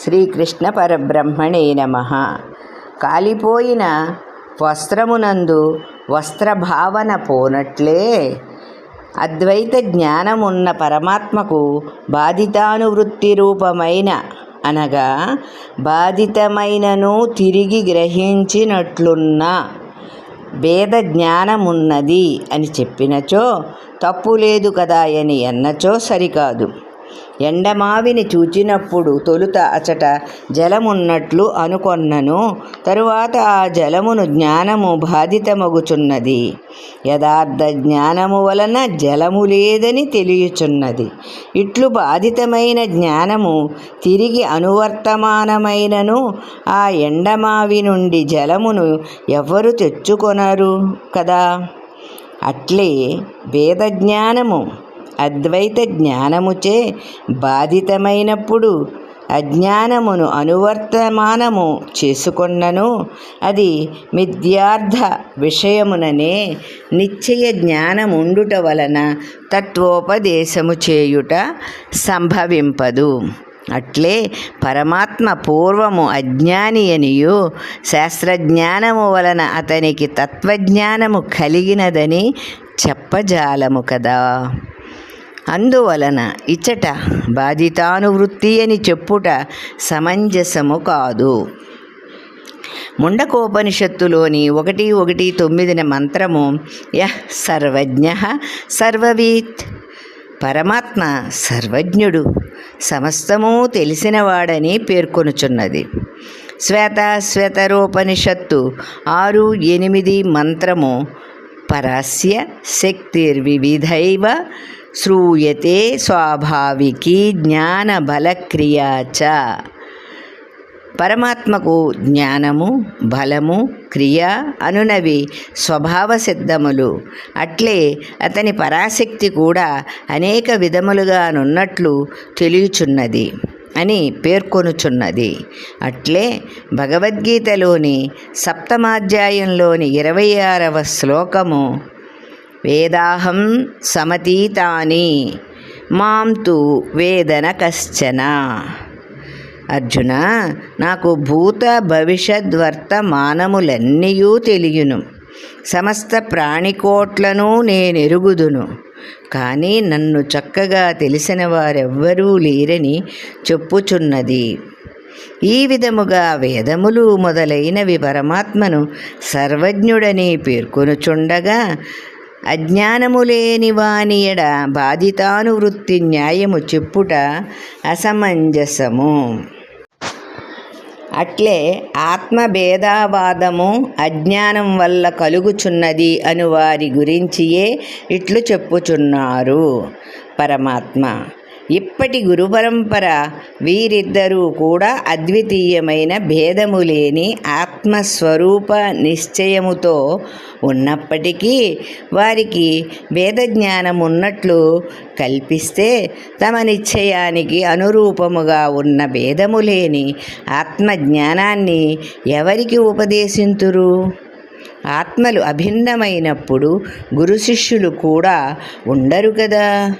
శ్రీకృష్ణ పరబ్రహ్మణే నమ. కాలిపోయిన వస్త్రమునందు వస్త్రభావన పోనట్లే అద్వైత జ్ఞానమున్న పరమాత్మకు బాధితానువృత్తి రూపమైన అనగా బాధితమైనను తిరిగి గ్రహించినట్లున్న భేద జ్ఞానమున్నది అని చెప్పినచో తప్పు లేదు కదా అని అన్నచో సరికాదు. ఎండమావిని చూచినప్పుడు తొలుత అచట జలమున్నట్లు అనుకొన్నను. తరువాత ఆ జలమును జ్ఞానము బాధితమగుచున్నది. యథార్థ జ్ఞానము వలన జలము లేదని తెలియచున్నది. ఇట్లు బాధితమైన జ్ఞానము తిరిగి అనువర్తమానమైనను. ఆ ఎండమావి నుండి జలమును ఎవరు తెచ్చుకొనరు కదా? అట్లే వేదజ్ఞానము అద్వైత జ్ఞానముచే బాధితమైనప్పుడు అజ్ఞానమును అనువర్తమానము చేసుకొన్నను. అది మిథ్యార్థ విషయముననే నిశ్చయ జ్ఞానముండుట వలన తత్వోపదేశము చేయుట సంభవింపదు. అట్లే పరమాత్మ పూర్వము అజ్ఞాని అనియు శాస్త్రజ్ఞానము వలన అతనికి తత్వజ్ఞానము కలిగినదని చెప్పజాలము కదా. అందువలన ఇచ్చట బాధితానువృత్తి అని చెప్పుట సమంజసము కాదు. ముండకోపనిషత్తులోని ఒకటి ఒకటి తొమ్మిదిన మంత్రము యహ్ సర్వజ్ఞ సర్వవీత్. పరమాత్మ సర్వజ్ఞుడు సమస్తము తెలిసినవాడని పేర్కొనుచున్నది. శ్వేత శ్వేతరోపనిషత్తు ఆరు ఎనిమిది మంత్రము పరాస్య శక్తిర్వివిధైవ శ్రూయతే స్వాభావికి జ్ఞానబలక్రియా చ. పరమాత్మకు జ్ఞానము బలము క్రియ అనునవి స్వభావ సిద్ధములు. అట్లే అతని పరాశక్తి కూడా అనేక విధములుగానున్నట్లు తెలియచున్నది అని పేర్కొనుచున్నది. అట్లే భగవద్గీతలోని సప్తమాధ్యాయంలోని ఇరవై ఆరవ శ్లోకము వేదాహం సమతీతాని. మాం తు వేదన కశ్చన. అర్జున నాకు భూత భవిష్యత్ వర్తమానములన్నీయూ తెలియను. సమస్త ప్రాణికోట్లను నేనెరుగుదును. కానీ నన్ను చక్కగా తెలిసిన వారెవ్వరూ లేరని చెప్పుచున్నది. ఈ విధముగా వేదములు మొదలైనవి పరమాత్మను సర్వజ్ఞుడని పేర్కొనుచుండగా అజ్ఞానము లేని వానియడ బాధితానువృత్తి న్యాయము చెప్పుట అసమంజసము. అట్లే ఆత్మభేదావాదము అజ్ఞానం వల్ల కలుగుచున్నది అను వారి గురించియే ఇట్లు చెప్పుచున్నారు పరమాత్మ. ఇప్పటి గురు పరంపర వీరిద్దరూ కూడా అద్వితీయమైన భేదము లేని ఆత్మస్వరూప నిశ్చయముతో ఉన్నప్పటికీ వారికి వేద ఉన్నట్లు కల్పిస్తే తమ నిశ్చయానికి అనురూపముగా ఉన్న భేదము లేని ఆత్మజ్ఞానాన్ని ఎవరికి ఉపదేశింతురు? ఆత్మలు అభిన్నమైనప్పుడు గురు శిష్యులు కూడా ఉండరు కదా?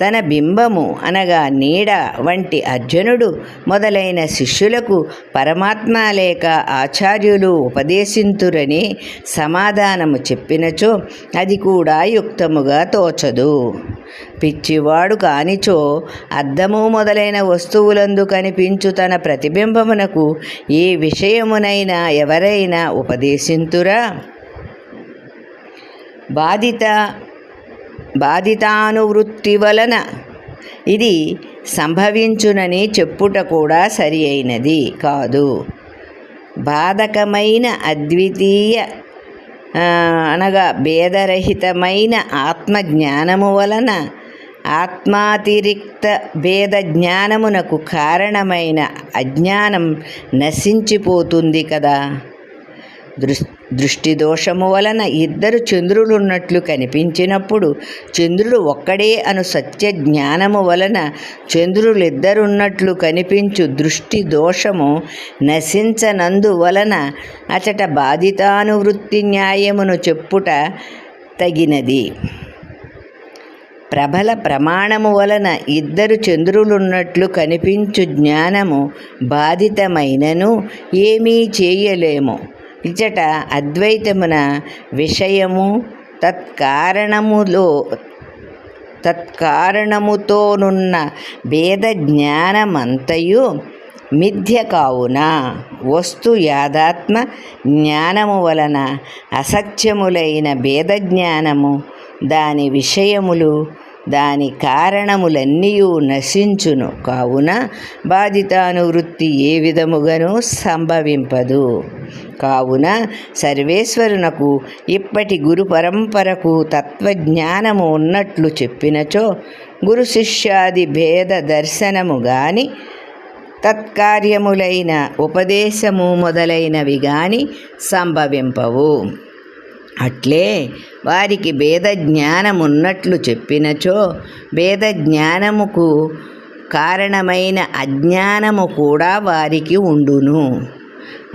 తన బింబము అనగా నీడ వంటి అర్జునుడు మొదలైన శిష్యులకు పరమాత్మ లేక ఆచార్యులు ఉపదేశింతురని సమాధానము చెప్పినచో అది కూడా యుక్తముగా తోచదు. పిచ్చివాడు కానిచో అద్దము మొదలైన వస్తువులందు కనిపించు తన ప్రతిబింబమునకు ఏ విషయమునైనా ఎవరైనా ఉపదేశింతురా? బాధిత బాధితానువృత్తి వలన ఇది సంభవించునని చెప్పుట కూడా సరి అయినది కాదు. బాధకమైన అద్వితీయ అనగా భేదరహితమైన ఆత్మజ్ఞానము వలన ఆత్మాతిరిక్త భేద జ్ఞానమునకు కారణమైన అజ్ఞానం నశించిపోతుంది కదా. దృష్ దృష్టి దోషము వలన ఇద్దరు చంద్రులున్నట్లు కనిపించినప్పుడు చంద్రుడు ఒక్కడే అను సత్య జ్ఞానము వలన చంద్రులిద్దరున్నట్లు కనిపించు దృష్టి దోషము నశించనందు వలన అచట బాధితానువృత్తి న్యాయమును చెప్పుట తగినది. ప్రబల ప్రమాణము వలన ఇద్దరు చంద్రులున్నట్లు కనిపించు జ్ఞానము బాధితమైనను ఏమీ చేయలేము. ఇచ్చట అద్వైతమున విషయము తత్కారణములో తత్కారణముతోనున్న భేద జ్ఞానమంతయు మిథ్య కావున వస్తు యాదాత్మ జ్ఞానము వలన అసత్యములైన భేద జ్ఞానము దాని విషయములు దాని కారణములన్నీ నశించును. కావున బాధితానువృత్తి ఏ విధముగాను సంభవింపదు. కావున సర్వేశ్వరునకు ఇప్పటి గురు పరంపరకు తత్వజ్ఞానము ఉన్నట్లు చెప్పినచో గురు శిష్యాది భేద దర్శనము గాని తత్కార్యములైన ఉపదేశము మొదలైనవి గాని సంభవింపవు. అట్లే వారికి భేద జ్ఞానమున్నట్లు చెప్పినచో భేద జ్ఞానముకు కారణమైన అజ్ఞానము కూడా వారికి ఉండును.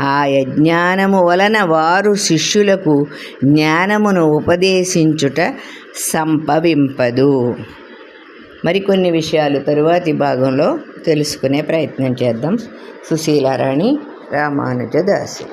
ఆ అజ్ఞానము వలన వారు శిష్యులకు జ్ఞానమును ఉపదేశించుట సంభవింపదు. మరికొన్ని విషయాలు తరువాతి భాగంలో తెలుసుకునే ప్రయత్నం చేద్దాం. సుశీలారాణి రామానుజదాసి.